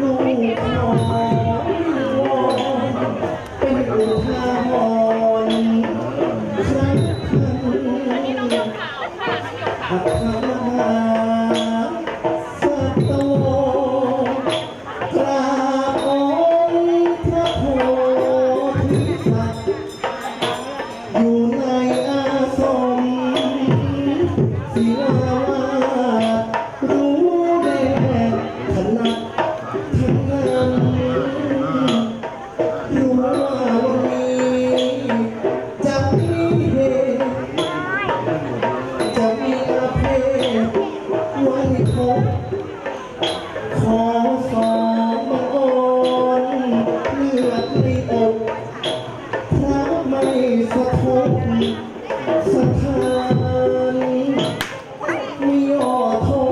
ลูกน้อยเป็นอุทาหชักนพักพาสักราบอพระโพธิสัตว ที่พบขอสอบมังเลือดในอกพระไม่สะทกสะทานมีอ่อทอ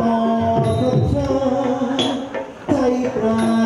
ต่อสัจจะใจปรา